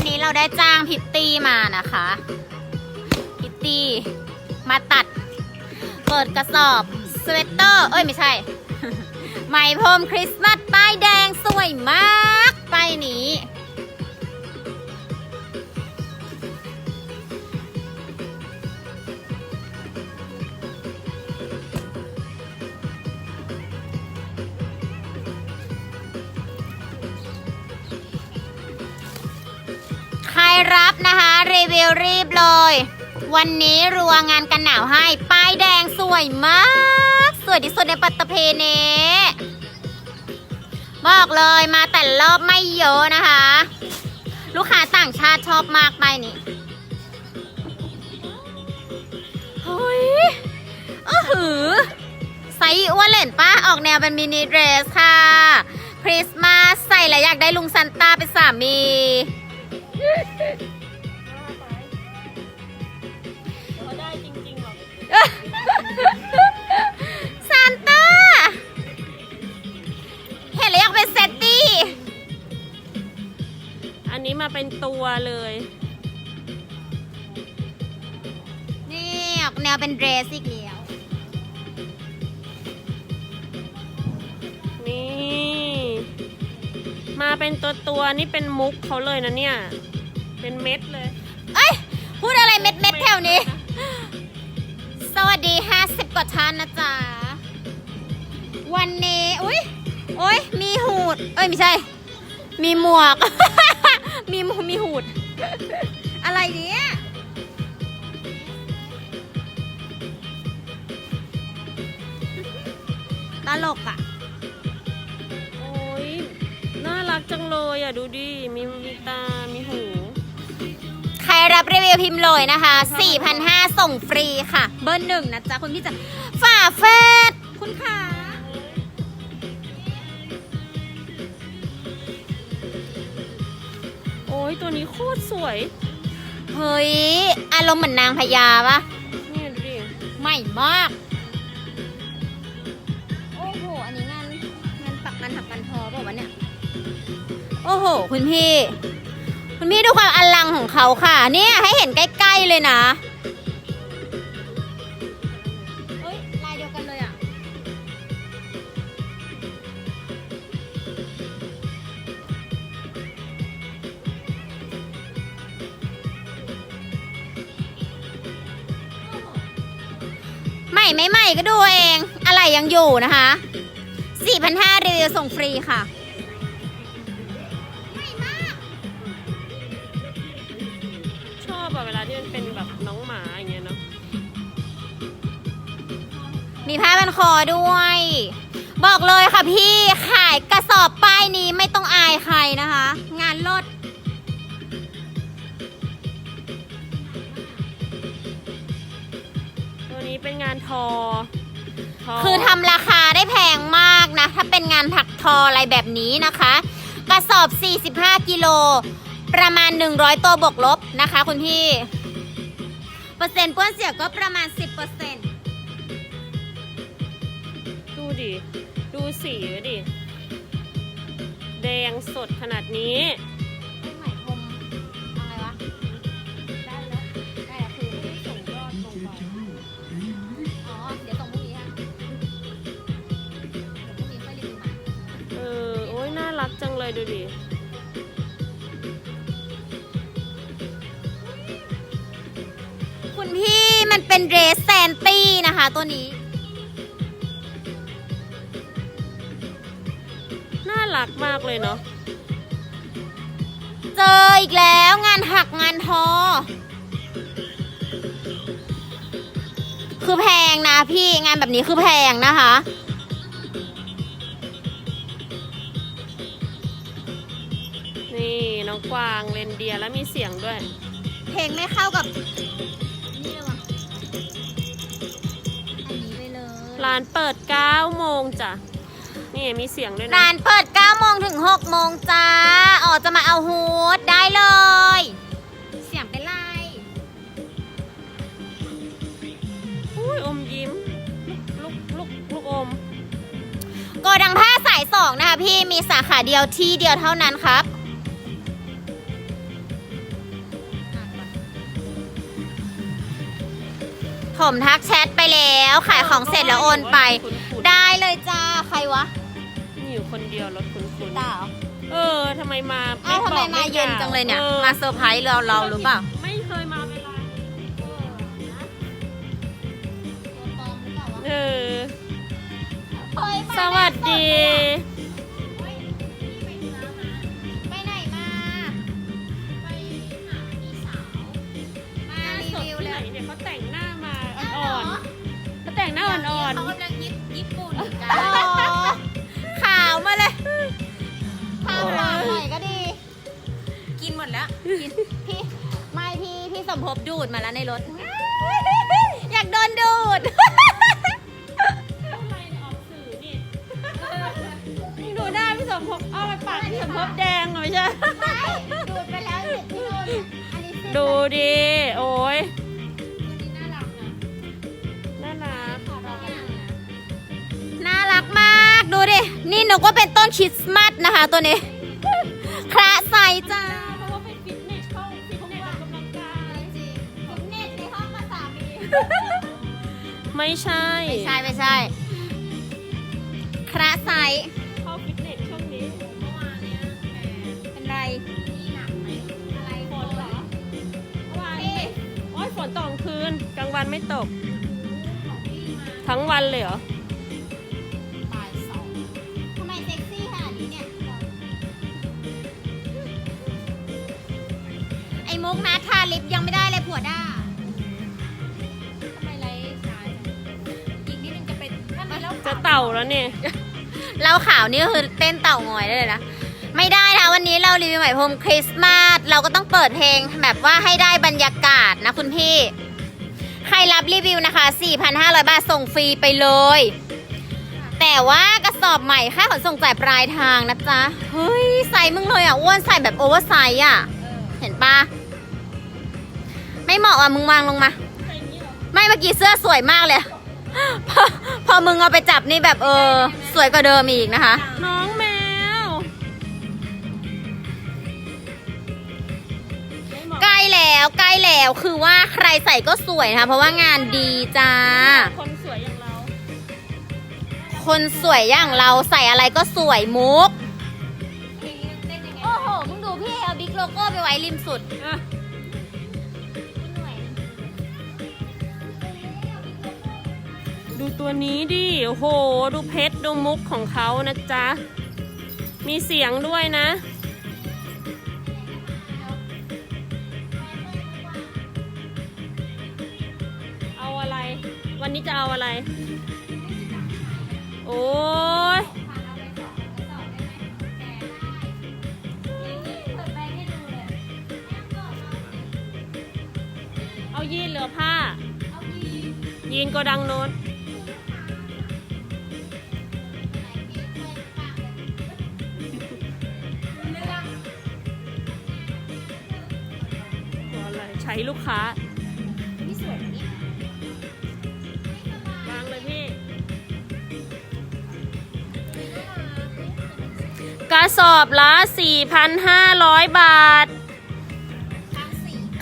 วันนี้เราได้จ้างพิตตี้มานะคะ พิตตี้มาตัด เปิดกระสอบสเวตเตอร์ เอ้ยไม่ใช่ ไหมพรมคริสต์มาสป้ายแดงสวยมากป้ายนี้ รีวิวรีบเลย วันนี้รัวงานกันหนาวให้ ป้ายแดงสวยมาก สวยที่สุดในปัตตภีนี้บอกเลยมาแต่รอบไม่เยอะนะคะ ลูกค้าต่างชาติชอบมากไปนี้เฮ้ยเออหือไซส์อ้วนเล่นป้าออกแนวเป็นมินิเดรสค่ะ คริสต์มาสใส่แล้วอยากได้ลุงซันต้าเป็นสามี เป็นตัวเลย นี่ออกแนวเป็นเดรสอีกแล้วนี่ มาเป็นตัวตัวๆนี่เป็นมุกเขาเลยนะเนี่ย เป็นเม็ดเลย เอ้ย พูดอะไรเม็ดเม็ดๆแถวนี้ สวัสดี 50 กว่าท่านนะจ๊ะ วันนี้ อุ้ยโอ้ยมีหูด เอ้ย ไม่ใช่ มีหมวก มีหมูมีหูด อะไรเนี้ยตลกอะ โอ้ย น่ารักจังเลยอะ ดูดิ มีมีตา มีหู ใครรับรีวิวพิมพ์เลยนะคะ 4,500 ส่งฟรีค่ะ เบอร์หนึ่งนะจ๊ะ คุณพี่จะฝ่าเฟสคุณขา ยตัวนี้โคตรสวย เฮ้ย อารมณ์เหมือนนางพญาปะเนี่ยดูดิใหม่มาก โอ้โห อันนี้งานงานปักงานถักกันทอเปล่าวะเนี่ย โอ้โห คุณพี่ คุณพี่ดูความอลังของเขาค่ะ เนี่ยให้เห็นใกล้ ๆ เลยนะ ใหม่ไม่ใหม่ก็ดูเอง อะไรยังอยู่นะคะ4,500รีวิวส่งฟรีค่ะชอบอะเวลาที่มันเป็นแบบน้องหมาอย่างเงี้ยเนาะมีผ้าพันคอด้วย บอกเลยค่ะพี่ขายกระสอบป้ายนี้ไม่ต้องอายใครนะคะงานลด นี้เป็นงานทอทอคือทำราคาได้แพงมากนะ ถ้าเป็นงานถักทออะไรแบบนี้นะคะ กระสอบ 45 กิโล ประมาณ 100 ตัวบวกลบนะคะคุณพี่ เปอร์เซ็นต์เปื้อนเสียก็ประมาณ 10%เปอร์เซ็นต์ดูดิ ดูสีไว้ดิ แดงสดขนาดนี้ กจังเลยดูดิคุณพี่มันเป็นเดรสแซนตี้นะคะตัวนี้ น่ารักมากเลยเนาะเจออีกแล้วงานหักงานทอ คือแพงนะพี่งานแบบนี้คือแพงนะคะ วางเรนเดียร์แล้วมีเสียงด้วย เพลงไม่เข้ากับ นี่เลยวะอันนี้ไปเลยร้านเปิด9โมงจ้ะ นี่มีเสียงด้วยนะ ร้านเปิด9โมงถึง6โมงจ้าอ๋อจะมาเอาฮูดได้เลย เสียงเป็นไรอุ้ยอมยิ้ม ลูกลูกลูกอม โกดังผ้าสายสองนะคะพี่มีสาขาเดียวที่เดียวเท่านั้นครับ ผมทักแชทไปแล้ว ขายของเสร็จแล้วโอนไป ได้เลยจ้า ใครวะมีอยู่คนเดียวรถคุ้นตาๆเออทำไมมาเอ้าทำไมบอกมาเย็นจังเลยเนี่ยออมาเซอร์ไพรส์เราเราหรือเปล่า ไม่เคยมาเวลาเออ สวัสดี น้าอ่อนเขากำลังยิปญี่ปุ่นกันขาวมาเลยข้าวหวานหน่อยก็ดี กินหมดแล้วกินพี่ไม่พี่พี่สมภพดูดมาแล้วในรถ อยากโดนดูดๆทำไมออกสื่อนี่นี่ดูหน้าพี่สมภพเอาไปปากพี่สมภพแดงหน่อยใช่ไม่ดูดไปแล้วเสร็จพี่โดนเนี่ยอันนี้ซื้อดูดิ โอ้ย ดูดิ นี่นึกว่าเป็นต้นคริสต์มาสนะคะตัวนี้ คระใสจ้าเพราะว่าไปฟิตเนสเข้าฟิตเนสออกกำลังกายฟิตเนสในห้องกับสามีไม่ใช่ ไม่ใช่ไม่ใช่ คระใสเข้าฟิตเนสช่วงนี้เมื่อวานเนี้ยแหมเป็นไรนี่หนักไหมอะไรฝนเหรอเมื่อวานนี้โอ้ยฝนตกกลางคืนกลางวันไม่ตก ทั้งวันเลยเหรอ ทาลิปยังไม่ได้เลยผัวด้าทำไมไรช้าอีกนิดนึงจะเป็นถ้ามีแล้วจะเต่าแล้วเนี่ยเหล้าขาวนี่ก็คือเต้นเต่างอยได้เลยนะ ไม่ได้นะวันนี้เรารีวิวใหม่พรมคริสต์มาสเราก็ต้องเปิดเพลงแบบว่าให้ได้บรรยากาศนะคุณพี่ ใครรับรีวิวนะคะ 4,500 บาทส่งฟรีไปเลย แต่ว่ากระสอบใหม่ค่าขนส่งจ่ายปลายทางนะจ๊ะ เฮ้ย ใส่มึงเลยอะอ้วนใส่แบบโอเวอร์ไซส์อะ เห็นปะ ไม่เหมาะอะมึงวางลงมา ไม่เมื่อกี้เสื้อสวยมากเลย พอพอมึงเอาไปจับนี่แบบเออ สวยกว่าเดิมอีกนะคะ น้องแมว ใกล้แล้วใกล้แล้วคือว่าใครใส่ก็สวยนะคะ เพราะว่างานดีจ้า คนสวยอย่างเรา คนสวยอย่างเราใส่อะไรก็สวยมุก โอ้โห มึงดูพี่เอาบิ๊กโลโก้ไปไว้ริมสุด อะ ดูตัวนี้ดิ โอ้โห ดูเพชร ดูมุกของเขานะจ๊ะ มีเสียงด้วยนะ เอาอะไร วันนี้จะเอาอะไร โอ้ยเอายีนเหลือผ้า ยีนโกดังโน้น ใช้ลูกค้าวางเลยพี่ กระสอบละ 4,500 บาท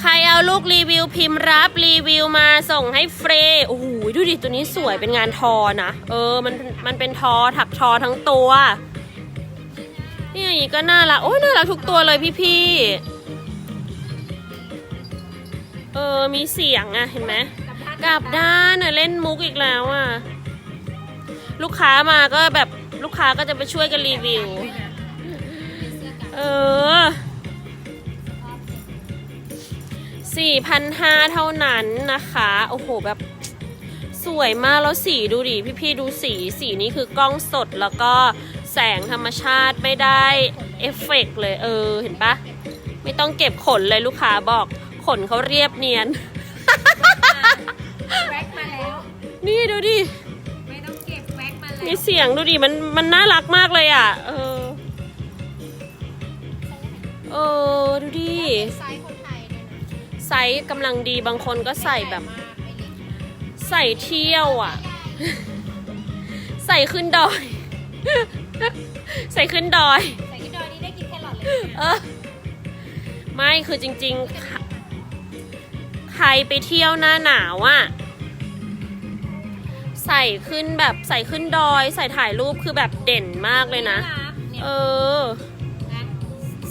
ใครเอาลูกรีวิวพิมพ์รับรีวิวมาส่งให้เฟรโอ้โหดูดิตัวนี้สวยเป็นงานทอนะ เออ มัน มันเป็นทอถักทอทั้งตัวนี่อย่างนี้ก็น่ารัก โอ้ยน่ารักทุกตัวเลยพี่พี่ๆ เออ มีเสียงอะเห็นไหมกลับด้านเล่นมุกอีกแล้วอะลูกค้ามาก็แบบลูกค้าก็จะไปช่วยกันรีวิว เออ4,500เท่านั้นนะคะ โอ้โห แบบสวยมากแล้วสีดูดิพี่ๆดูสี สีนี้คือกล้องสดแล้วก็แสงธรรมชาติไม่ได้เอฟเฟกต์เลย เออ เห็นปะไม่ต้องเก็บขนเลยลูกค้าบอก ขนเขาเรียบเนียน แว็กมาแล้ว นี่ดูดิ ไม่ต้องเก็บแว็กมาแล้วมีเสียงดูดิ มันมันน่ารักมากเลยอะ เออ เออ ดูดิ ไซส์คนไทยด้วยนะไซส์กำลังดีบางคนก็ใส่แบบใส่เที่ยวอะ ใส่ขึ้นดอย ใส่ขึ้นดอย ใส่กินดอยนี้ได้กินแครอทเลยเออ ไม่คือจริงๆ ใครไปเที่ยวหน้าหนาวอะใส่ขึ้นแบบใส่ขึ้นดอย ใส่ถ่ายรูปคือแบบเด่นมากเลยนะเนี่ยเออ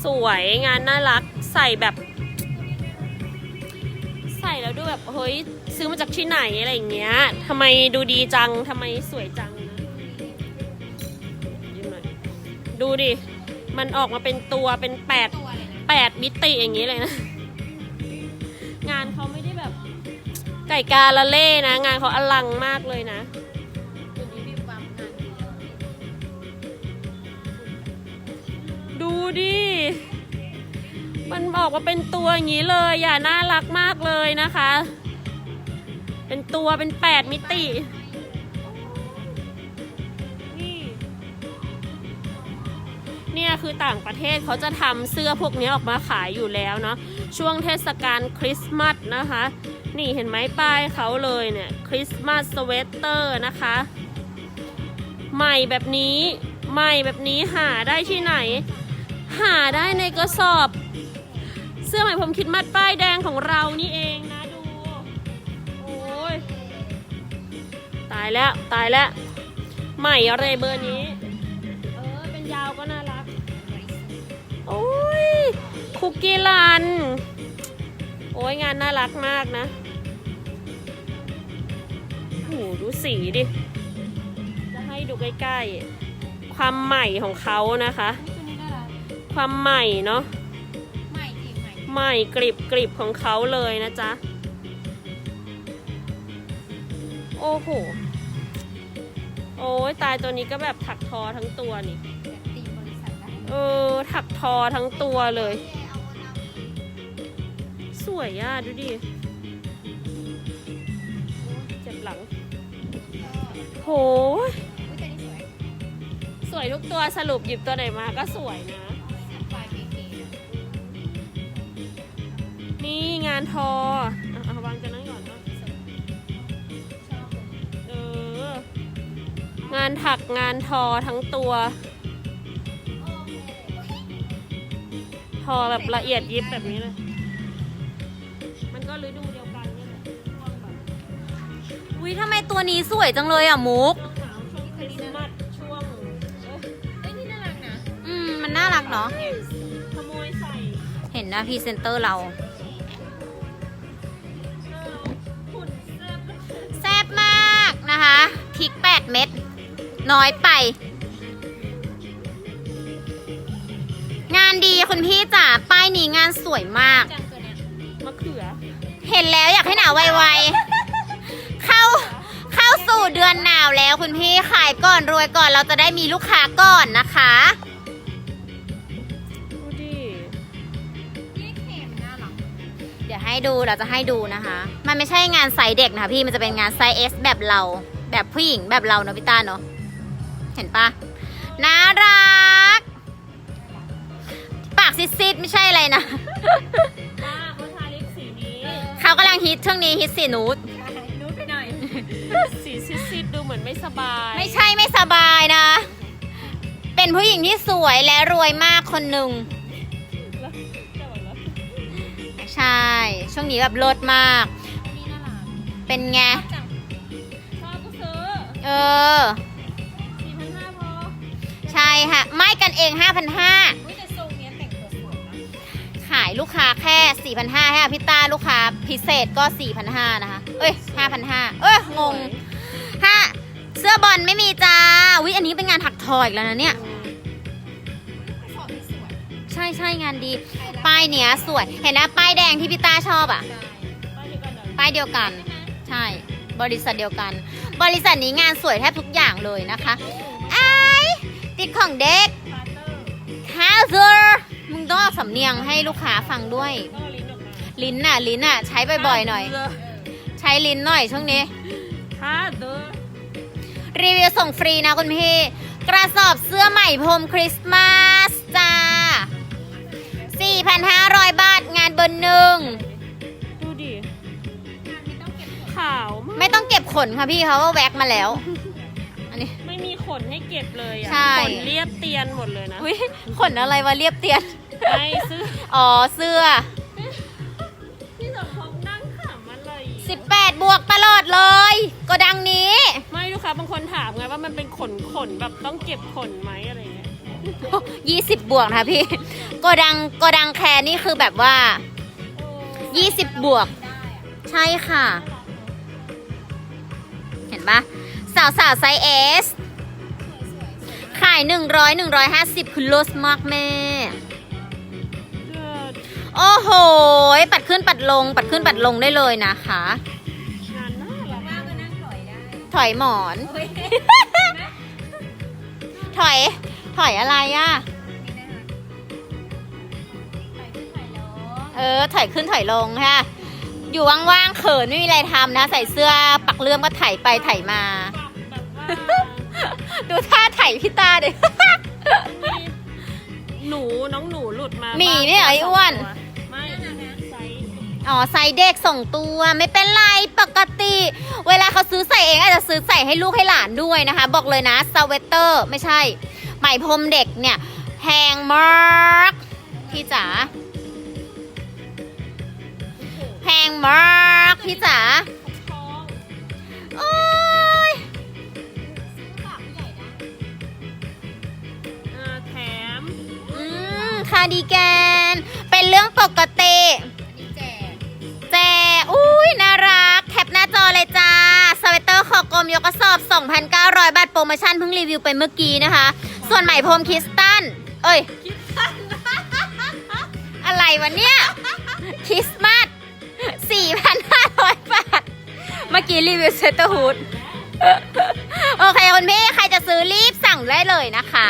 สวยงานน่ารักใส่แบบ ใส่แล้วดูแบบเฮ้ยซื้อมาจากที่ไหนอะไรอย่างเงี้ยทำไมดูดีจังทำไมสวยจังนะยิ้มหน่อยดูดิ มันออกมาเป็นตัวเป็นแปดตัวเลยนะแปดมิติอย่างนี้เลยนะ งานเขาไม่ได้แบบ ไก่กาละเล่นะ งานเขาอลังมากเลยนะดีดูดิ มันออกมาเป็นตัวอย่างนี้เลย อย่าน่ารักมากเลยนะคะ เป็นตัวเป็นแปดมิตินี่เนี่ยคือต่างประเทศเขาจะทำเสื้อพวกนี้ออกมาขายอยู่แล้วเนาะ ช่วงเทศกาลคริสต์มาสนะคะ นี่เห็นไหมป้ายเขาเลยเนี่ยคริสต์มาสสเวตเตอร์นะคะ ใหม่แบบนี้ใหม่แบบนี้หาได้ที่ไหน หาได้ในกระสอบ เสื้อใหม่ผมคิดมัดป้ายแดงของเรานี่เองนะดู โอ้ยตายแล้วตายแล้วใหม่อะไรเบอร์นี้ เออ เป็นยาวก็น่ารัก โอ้ย คุกกี้ลัน โอ้ยงานน่ารักมากนะโหดูสีดิ จะให้ดูใกล้ๆ ความใหม่ของเขานะคะตัวนี้น่ารักความใหม่เนาะใหม่จริงใหม่ใหม่กริบกริบของเขาเลยนะจ๊ะ โอ้โห โอ้ยตายตัวนี้ก็แบบถักทอทั้งตัวนี่แบบตีมบริษัทได้เออถักทอทั้งตัวเลย สวยอะ ดูดิเจ็บหลัง โห สวยทุกตัวสรุปหยิบตัวไหนมาก็สวยนะ นี่งานทออะเอาวางกันนั้นก่อนเนาะชอบเลยเออ งานถักงานทอทั้งตัว ทอแบบละเอียดยิบแบบนี้เลย อุ้ยทำไมตัวนี้สวยจังเลยอะมุกช่วงหนาวช่วงคริสต์มาสช่วงเอ้ยเอ้ยนี่น่ารักนะอืม มันน่ารักเนาะ ขโมยใส่เห็นนะพรีเซนเตอร์เราเออหุ่นแซ่บแซ่บมากนะคะพริก 8 เม็ดน้อยไป งานดีคุณพี่จ๋าป้ายนี้งานสวยมากมะเขือ เห็นแล้วอยากให้หนาวไวๆเข้าเข้า สู่เดือนหนาวแล้วคุณพี่ขายก่อนรวยก่อนเราจะได้มีลูกค้าก่อนนะคะ ดูดิเดี๋ยวให้ดูเราจะให้ดูนะคะ มันไม่ใช่งานไซส์เด็กนะคะพี่มันจะเป็นงานไซส์ S แบบเรา แบบผู้หญิงแบบเราเนอะพี่ตาเนอะเห็นปะน่ารัก ปากซิดๆไม่ใช่อะไรนะป้าเขาทาลิปสีนี้เขากำลังฮิตช่วงนี้ฮิตสีนูดนูดไปหน่อยสี ซิดๆดูเหมือนไม่สบายไม่ใช่ไม่สบายนะ เป็นผู้หญิงที่สวยและรวยมากคนหนึ่งแล้วจะบอกแล้วใช่ ช่วงนี้แบบลดมาก เป็นไง ชอบก็ซื้อเออ สี่พันห้าพอใช่ค่ะ ไม่กันเอง 5,500 อุ้ยแต่ทรงเนี้ยแต่งตัวสวยนะขายลูกค้าแค่ 4,500ให้อภิต้าลูกค้าพิเศษก็ 4,500 นะคะ เอ้ย 5,500 เอ้ย งง ห้าเสื้อบอลไม่มีจ้าวิอันนี้เป็นงานถักทออีกแล้วนะเนี่ยใช่ใช่งานดี ป้ายเนี้ยสวย เห็นนะป้ายแดงที่พี่ต้าชอบอะป้ายเดียวกันเหรอป้ายเดียวกัน ใช่ บริษัทเดียวกัน บริษัทนี้งานสวยแทบทุกอย่างเลยนะคะไอ้ายติดของเด็กพาร์เตอร์ฮาเซอร์มึงต้องเอาสำเนียงให้ลูกค้าฟังด้วย ก็ลิ้นออกมาลิ้นน่ะ ลิ้นน่ะ ใช้บ่อยๆหน่อยใช้ลิ้นหน่อยช่วงนี้ พาร์เตอร์รีวิวส่งฟรีนะคุณพี่ กระสอบเสื้อใหม่พรมคริสต์มาสจ้า 4,500 บาทงานเบอร์หนึ่ง ดูดิ ขาวมากไม่ต้องเก็บขนค่ะพี่เขาก็แว็กมาแล้ว อันนี้ ไม่มีขนให้เก็บเลยอะใช่ ขนเรียบเตียนหมดเลยนะ อุ๊ยขนอะไรวะเรียบเตียน ไม่ซื้อ อ๋อเสื้อ พี่สมพงษ์นั่งขำอะไร18บวกตลอดเลย ก็ดังนี้ ไม่ดูค้าบางคนถามไงว่ามันเป็นขนขนแบบต้องเก็บขนไหมอะไรเงี้ยยี่สิบบวกนะคะพี่โกดังโกดังแคร์นี่คือแบบว่ายี่สิบบวก ใช่ค่ะ เห็นปะสาวสาวๆไซส์เอสขายหนึ่งร้อยหนึ่งร้อยห้าสิบคือลดมากแม่เลิศโอ้โห ปัดขึ้นปัดลง ปัดขึ้นปัดลงได้เลยนะคะ ถอยหมอน ถอย ถอยอะไรอะเออ ถอยขึ้นถอยลงค่ะ อยู่ว่างๆเขินไม่มีอะไรทำนะ ใส่เสื้อปักเลื่อมก็ไถไปไถมาแบบว่าดูท่าไถพี่ตาดิหนูน้องหนูหลุดมาหมีบ้างไม่เหรอไอ้อ้วนไม่ไซส์ อ๋อไซส์เด็กส่งตัวไม่เป็นไรปกติ เวลาเขาซื้อใส่เองอาจจะซื้อใส่ให้ลูกให้หลานด้วยนะคะ บอกเลยนะสเวตเตอร์ไม่ใช่ไหมพรมเด็กเนี่ยแพงมากพี่จ๋าแพงมากพี่จ๋าทองโอ้ยอ่าแถม อืมคาร์ดิแกน เป็นเรื่องปกติ คอกลมยกกระสอบ 2,900 บาทโปรโมชั่นเพิ่งรีวิวไปเมื่อกี้นะคะ ส่วนใหม่พรมคริสตัน เอ้ย อะไรวะเนี่ยคริสต์มาส4,500 บาท เมื่อกี้รีวิวเซตเตอร์ฮูดโอเคคุณพี่ ใครจะซื้อรีบสั่งได้เลยนะคะ